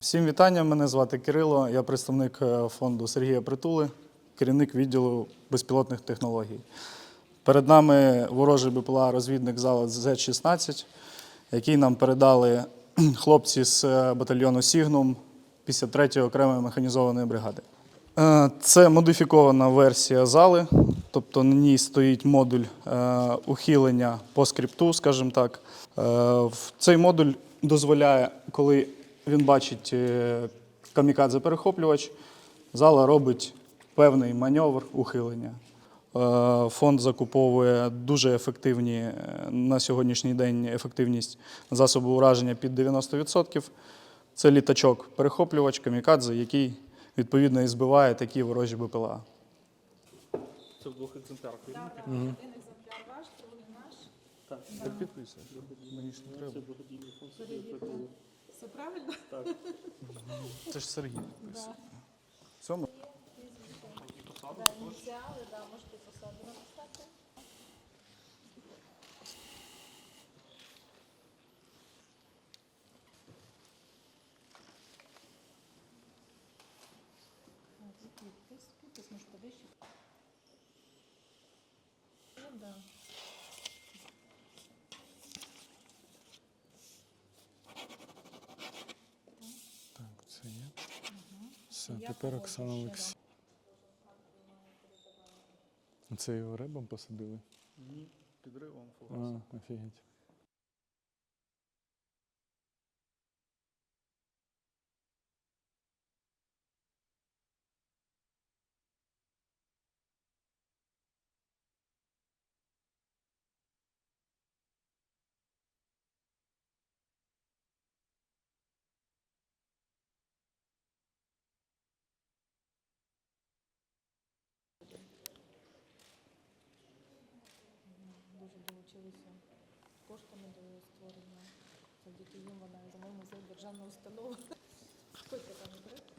Всім вітання. Мене звати Кирило. Я представник е, фонду Сергія Притули, керівник відділу безпілотних технологій. Перед нами ворожий БПЛА розвідник зала З-16, який нам передали хлопці з е, батальйону Сігнум 53-ї окремої механізованої бригади. Е, Це модифікована версія зали, тобто на ній стоїть модуль ухилення по скрипту, скажімо так. Цей модуль дозволяє, коли він бачить е, камікадзе-перехоплювач, зала робить певний маневр ухилення. Е, Фонд закуповує дуже ефективні е, на сьогоднішній день ефективність засобу ураження під 90%. Це літачок, перехоплювач, камікадзе, який відповідно і збиває такі ворожі БПЛА. Це в двох екземплярах. Один екземпляр ваш, другий наш. Так. Так підписуй. Мені ж не Це треба. Все правильно? Так. Це ж Сергій. В цьому Да, ініціали, да, можете посаду написати. Все, тепер Оксана Олексій. Це його ребом посадили? ні, підривом А, фугасом. офігеть. Дуже долучилися коштами до створення. Завдяки їм вона замов музей державна установа. Це там бере?